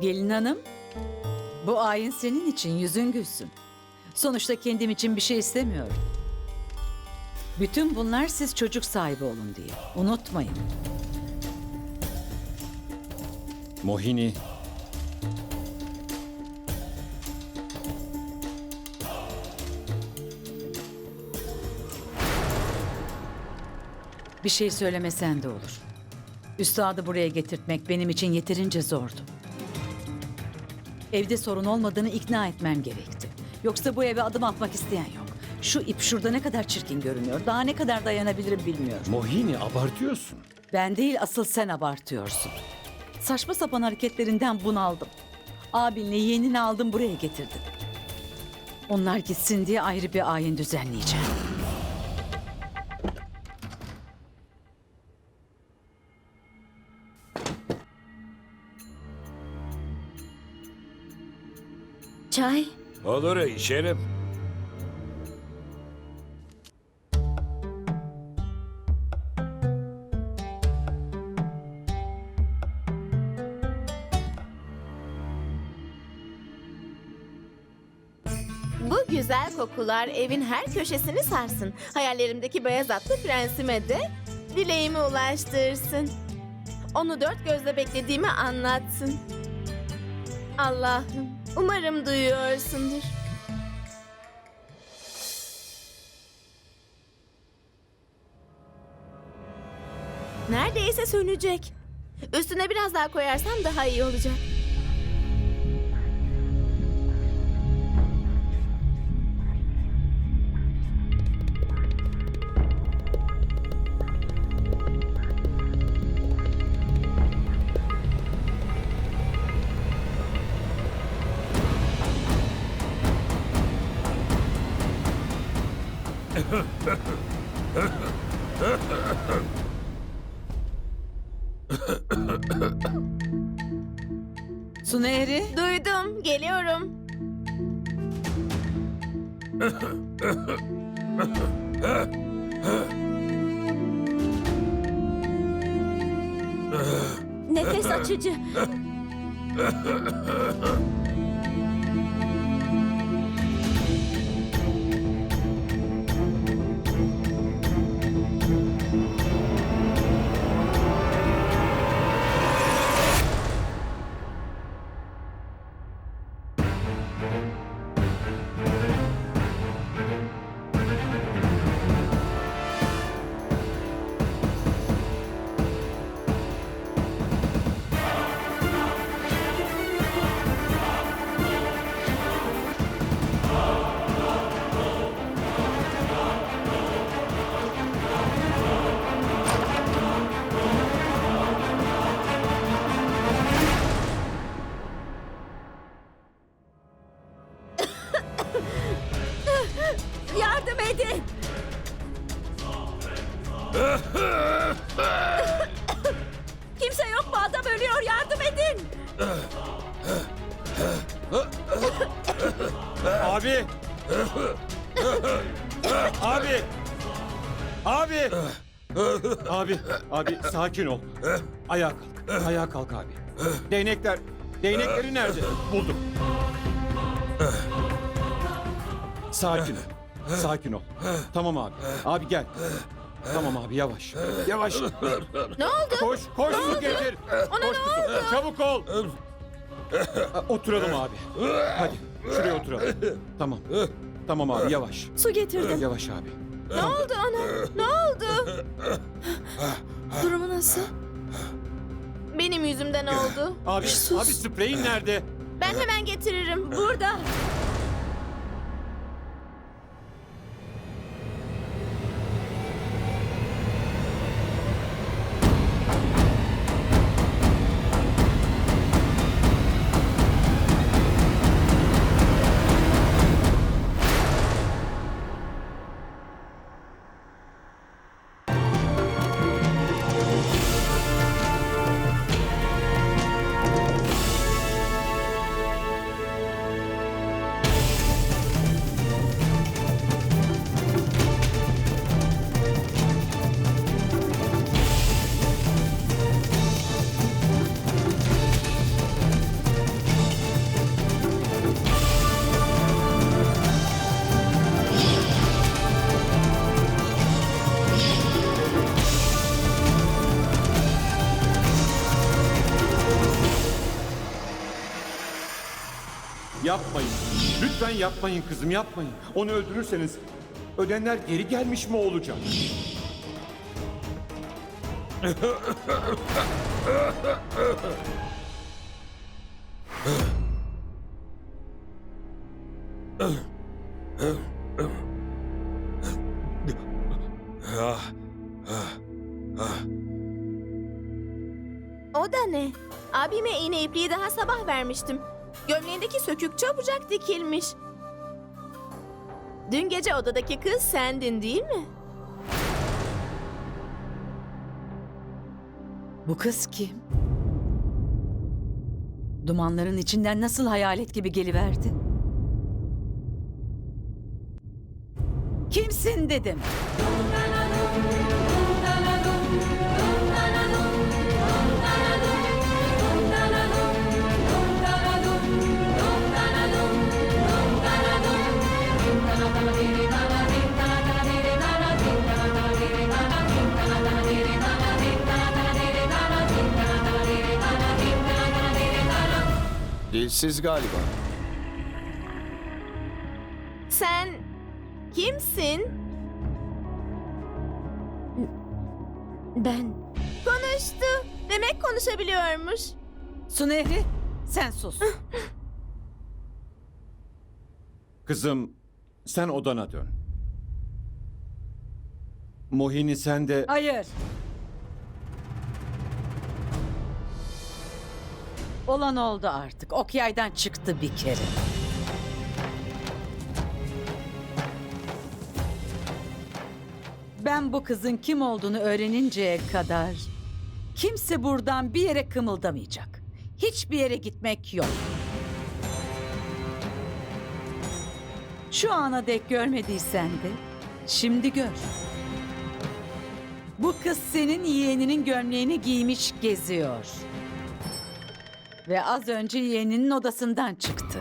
Gelin hanım, bu ayin senin için yüzün gülsün. Sonuçta kendim için bir şey istemiyorum. Bütün bunlar siz çocuk sahibi olun diye. Unutmayın. Mohini. Bir şey söylemesen de olur. Üstadı buraya getirtmek benim için yeterince zordu. Evde sorun olmadığını ikna etmem gerekti. Yoksa bu eve adım atmak isteyen yok. Şu ip şurada ne kadar çirkin görünüyor. Daha ne kadar dayanabilirim bilmiyorum. Mohini abartıyorsun. Ben değil asıl sen abartıyorsun. Saçma sapan hareketlerinden bunaldım. Abinle yeğenini aldım buraya getirdim. Onlar gitsin diye ayrı bir ayin düzenleyeceğim. Çay. Olur içerim. Bu güzel kokular evin her köşesini sarsın. Hayallerimdeki beyaz atlı prensime de dileğimi ulaştırsın. Onu dört gözle beklediğimi anlatsın. Allah'ım, umarım duyuyorsundur. Neredeyse sönecek. Üstüne biraz daha koyarsam daha iyi olacak. Su Nehri, Duydum, geliyorum. Nefes açıcı. Kimse yok mu? Adam ölüyor. Yardım edin. Abi! abi! Abi! abi, abi sakin ol. Ayağa kalk. Ayağa kalk abi. Değnekler, değnekleri nerede? Buldum. Sakin ol. Sakin ol. Tamam abi. Abi gel. Tamam abi yavaş. Yavaş. Ne oldu? Koş, koş su getir. Ona Koş ne kızım, Çabuk ol. Oturalım abi. Hadi şuraya oturalım. Tamam. Tamam abi yavaş. Su getirdim. Yavaş abi. Ne oldu ona? Ne oldu? Durumu nasıl? Benim yüzümden oldu. Abi, Sus. abi spreyin nerede? Ben hemen getiririm. Burada. Yapmayın. Lütfen yapmayın kızım yapmayın. Onu öldürürseniz ölenler geri gelmiş mi olacak? O da ne? Abime iğne ipliği daha sabah vermiştim. Gömleğindeki sökük çabucak dikilmiş. Dün gece odadaki kız sendin değil mi? Bu kız kim? Dumanların içinden nasıl hayalet gibi geliverdi? Kimsin dedim. Dilsiz galiba. Sen kimsin? Ben. Konuştu. Demek konuşabiliyormuş. Su Nehri sen sus. Kızım sen odana dön. Mohini sen de... Hayır. Olan oldu artık. Ok yaydan çıktı bir kere. Ben bu kızın kim olduğunu öğreninceye kadar kimse buradan bir yere kımıldamayacak. Hiçbir yere gitmek yok. Şu ana dek görmediysen de şimdi gör. Bu kız senin yeğeninin gömleğini giymiş geziyor. Ve az önce yeğeninin odasından çıktı.